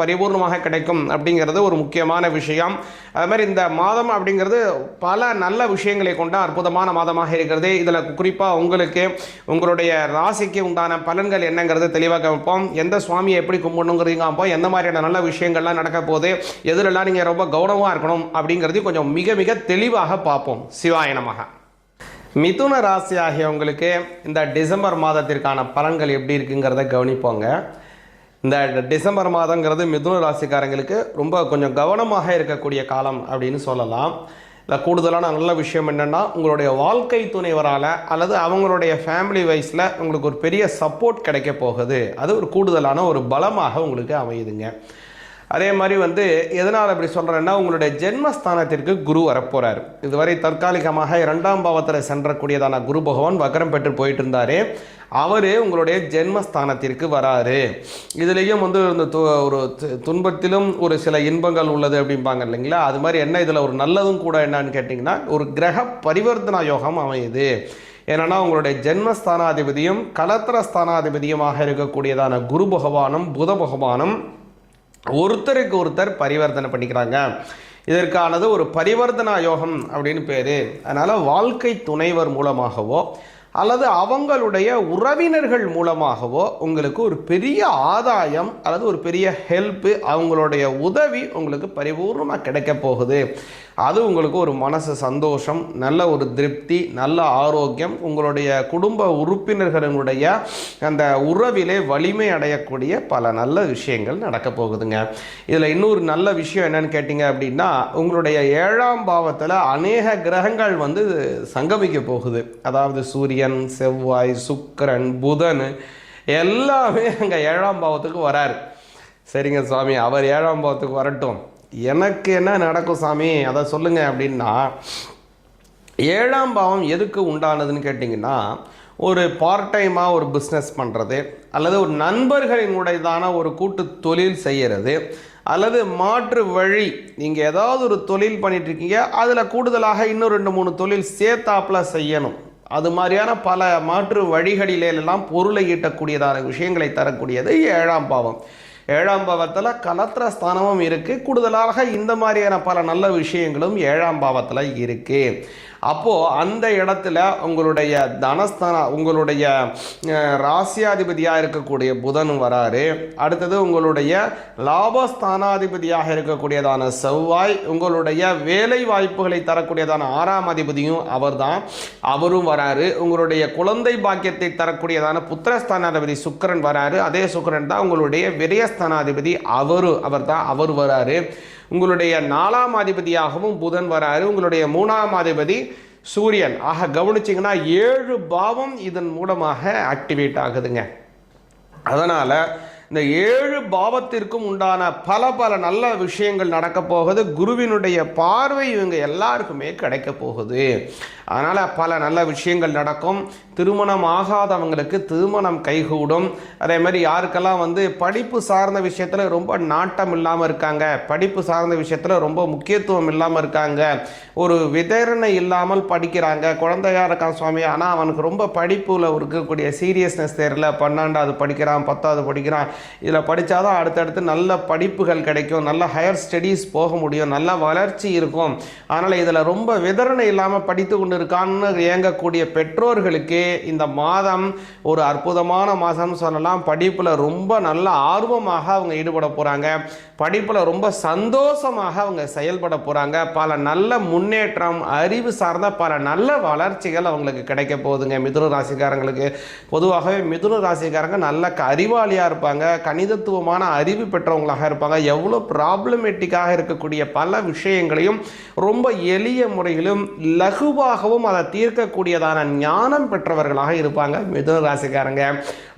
பரிபூர்ணமாக கிடைக்கும் அப்படிங்கிறது ஒரு முக்கியமான விஷயம். அது மாதிரி இந்த மாதம் அப்படிங்கிறது பல நல்ல விஷயங்களை கொண்ட அற்புதமான மாதமாக இருக்கிறது. இதில் குறிப்பாக உங்களுக்கு உங்களுடைய ராசிக்கு உண்டான பலன்கள் என்னங்கிறது தெளிவாக வைப்போம். எந்த சுவாமியை எப்படி கும்பிடணுங்கிறீங்க அப்போ எந்த மாதிரியான நல்ல விஷயங்கள்லாம் நடக்க போகுது எதிரெல்லாம் நீங்கள் ரொம்ப கௌரவமாக இருக்கணும் அப்படிங்கிறதையும் கொஞ்சம் மிக மிக தெளிவாக பார்ப்போம். சிவாயனமாக மிதுன ராசி ஆகியவங்களுக்கு இந்த டிசம்பர் மாதத்திற்கான பலன்கள் எப்படி இருக்குங்கிறத கவனிப்போங்க. இந்த டிசம்பர் மாதங்கிறது மிதுன ராசிக்காரங்களுக்கு ரொம்ப கொஞ்சம் கவனமாக இருக்கக்கூடிய காலம் அப்படின்னு சொல்லலாம். இதில் கூடுதலான நல்ல விஷயம் என்னென்னா உங்களுடைய வாழ்க்கை துணைவரால் அல்லது அவங்களுடைய ஃபேமிலி வைஸில் உங்களுக்கு ஒரு பெரிய சப்போர்ட் கிடைக்க போகுது. அது ஒரு கூடுதலான ஒரு பலமாக உங்களுக்கு அமையுதுங்க. அதே மாதிரி வந்து எதனால் அப்படி சொல்கிறேன்னா உங்களுடைய ஜென்மஸ்தானத்திற்கு குரு வரப்போகிறார் இதுவரை தற்காலிகமாக இரண்டாம் பாவத்தில் சென்றக்கூடியதான குரு பகவான் வக்கரம் பெற்று போயிட்டு இருந்தார். அவர் உங்களுடைய ஜென்மஸ்தானத்திற்கு வராரு. இதுலேயும் வந்து இந்த து ஒரு து- துன்பத்திலும் ஒரு சில இன்பங்கள் உள்ளது அப்படிம்பாங்க இல்லைங்களா? அது மாதிரி என்ன இதில் ஒரு நல்லதும் கூட என்னன்னு கேட்டிங்கன்னா ஒரு கிரக பரிவர்த்தனா யோகம் அமையுது. ஏன்னா உங்களுடைய ஜென்மஸ்தானாதிபதியும் கலத்திர ஸ்தானாதிபதியுமாக இருக்கக்கூடியதான குரு பகவானும் புத பகவானும் ஒருத்தருக்கு ஒருத்தர் பரிவர்த்தனை பண்ணிக்கிறாங்க. இதற்கானது ஒரு பரிவர்த்தனா யோகம் அப்படின்னு பேர். அதனால் வாழ்க்கை துணைவர் மூலமாகவோ அல்லது அவங்களுடைய உறவினர்கள் மூலமாகவோ உங்களுக்கு ஒரு பெரிய ஆதாயம் அல்லது ஒரு பெரிய ஹெல்ப்பு அவங்களுடைய உதவி உங்களுக்கு பரிபூர்ணமாக கிடைக்க போகுது. அது உங்களுக்கு ஒரு மனசு சந்தோஷம் நல்ல ஒரு திருப்தி நல்ல ஆரோக்கியம். உங்களுடைய குடும்ப உறுப்பினர்களுடைய அந்த உறவிலே வலிமை அடையக்கூடிய பல நல்ல விஷயங்கள் நடக்க போகுதுங்க. இதில் இன்னொரு நல்ல விஷயம் என்னன்னு கேட்டிங்க அப்படின்னா உங்களுடைய ஏழாம் பாவத்தில் அநேக கிரகங்கள் வந்து சங்கமிக்க போகுது. அதாவது சூரியன் செவ்வாய் சுக்கரன் புதன் எல்லாமே அங்கே ஏழாம் பாவத்துக்கு வராரு. சரிங்க சுவாமி அவர் ஏழாம் பாவத்துக்கு வரட்டும். எனக்கு என்ன நடக்கும் சாமி? அதை சொல்லுங்க அப்படின்னா ஏழாம் பாவம் எதுக்கு உண்டானதுன்னு கேட்டிங்கன்னா ஒரு பார்ட் டைமாக ஒரு பிஸ்னஸ் பண்ணுறது அல்லது ஒரு நண்பர்களினுடையதான ஒரு கூட்டு தொழில் செய்கிறது அல்லது மாற்று வழி நீங்கள் ஏதாவது ஒரு தொழில் பண்ணிட்டு இருக்கீங்க அதில் கூடுதலாக இன்னும் ரெண்டு மூணு தொழில் சேர்த்தாப்பில் செய்யணும். அது மாதிரியான பல மாற்று வழிகளிலெல்லாம் பொருளை ஈட்டக்கூடியதான விஷயங்களை தரக்கூடியது ஏழாம் பாவம். ஏழாம் பாவத்தில் கலத்திர ஸ்தானமும் இருக்குது கூடுதலாக இந்த மாதிரியான பல நல்ல விஷயங்களும் ஏழாம் பாவத்தில் இருக்குது அப்போது அந்த இடத்துல உங்களுடைய தனஸ்தான உங்களுடைய ராசியாதிபதியாக இருக்கக்கூடிய புதன் வராரு. அடுத்தது உங்களுடைய லாபஸ்தானாதிபதியாக இருக்கக்கூடியதான செவ்வாய் உங்களுடைய வேலை வாய்ப்புகளை தரக்கூடியதான ஆறாம் அதிபதியும் அவர் தான் அவரும் வராரு. உங்களுடைய குழந்தை பாக்கியத்தை தரக்கூடியதான புத்திரஸ்தானாதிபதி சுக்கரன் வராரு. அதே சுக்கரன் தான் உங்களுடைய விரயஸ்தானாதிபதி அவரு அவர் தான் அவர் வராரு. உங்களுடைய நாலாம் அதிபதியாகவும் புதன் வராரு. உங்களுடைய மூணாம் அதிபதி சூரியன். ஆக கவனிச்சிங்கன்னா ஏழு பாவம் இதன் மூலமாக ஆக்டிவேட் ஆகுதுங்க. அதனால் இந்த ஏழு பாவத்திற்கும் உண்டான பல பல நல்ல விஷயங்கள் நடக்க போகுது. குருவினுடைய பார்வை இவங்க எல்லாருக்குமே கிடைக்க போகுது. அதனால் பல நல்ல விஷயங்கள் நடக்கும். திருமணம் ஆகாதவங்களுக்கு திருமணம் கைகூடும். அதே மாதிரி யாருக்கெல்லாம் வந்து படிப்பு சார்ந்த விஷயத்தில் ரொம்ப நாட்டம் இல்லாமல் இருக்காங்க படிப்பு சார்ந்த விஷயத்தில் ரொம்ப முக்கியத்துவம் இல்லாமல் இருக்காங்க ஒரு விதரணை இல்லாமல் படிக்கிறாங்க குழந்தையா இருக்கான் சுவாமி ஆனால் அவனுக்கு ரொம்ப படிப்பில் இருக்கக்கூடிய சீரியஸ்னஸ் தெரியல. பன்னெண்டாவது படிக்கிறான் பத்தாவது படிக்கிறான் இதில் படித்தா தான் அடுத்தடுத்து நல்ல படிப்புகள் கிடைக்கும் நல்ல ஹையர் ஸ்டடீஸ் போக முடியும் நல்ல வளர்ச்சி இருக்கும். அதனால் இதில் ரொம்ப விதரணை இல்லாமல் படித்து கொண்டு இருக்கான்னு இயங்கக்கூடிய பெற்றோர்களுக்கு இந்த மாதம் ஒரு அற்புதமான மாதம்னு சொல்லலாம். படிப்பில் ரொம்ப நல்ல ஆர்வமாக அவங்க ஈடுபட போகிறாங்க படிப்பில் ரொம்ப சந்தோஷமாக அவங்க செயல்பட போகிறாங்க பல நல்ல முன்னேற்றம் அறிவு சார்ந்த பல நல்ல வளர்ச்சிகள் அவங்களுக்கு கிடைக்க போகுதுங்க. மிதுன ராசிக்காரங்களுக்கு. பொதுவாகவே மிதுன ராசிக்காரங்க நல்ல அறிவாளியாக இருப்பாங்க. கணிதத்துவமான அறிவு பெற்றவங்களாக இருப்பாங்க. எவ்வளோ ப்ராப்ளமேட்டிக்காக இருக்கக்கூடிய பல விஷயங்களையும் ரொம்ப எளிய முறையிலும் லகுவாகவும் அதை தீர்க்கக்கூடியதான ஞானம் பெற்றவர்களாக இருப்பாங்க. மிதுன ராசிக்காரங்க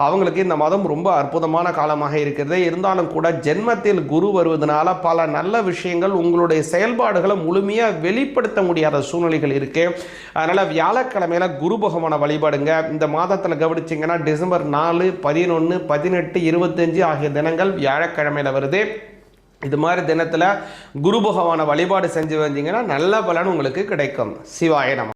அவங்களுக்கு இந்த மாதம் ரொம்ப அற்புதமான காலமாக இருக்கிறது. இருந்தாலும் கூட ஜென்மத்தில் குரு வருவதனால பல நல்ல விஷயங்கள் உங்களுடைய செயல்பாடுகளை முழுமையாக வெளிப்படுத்த முடியாத சூழ்நிலைகள் இருக்கு. அதனால் வியாழக்கிழமையில் குரு பகவானை வழிபாடுங்க. இந்த மாதத்தில் கவனிச்சிங்கன்னா டிசம்பர் நாலு பதினொன்று பதினெட்டு இருபத்தி இருபத்தஞ்சு ஆகிய தினங்கள் வியாழக்கிழமையில் வருது. இது மாதிரி தினத்தில் குரு பகவானை வழிபாடு செஞ்சு வந்தீங்கன்னா நல்ல பலன் உங்களுக்கு கிடைக்கும். சிவாய நம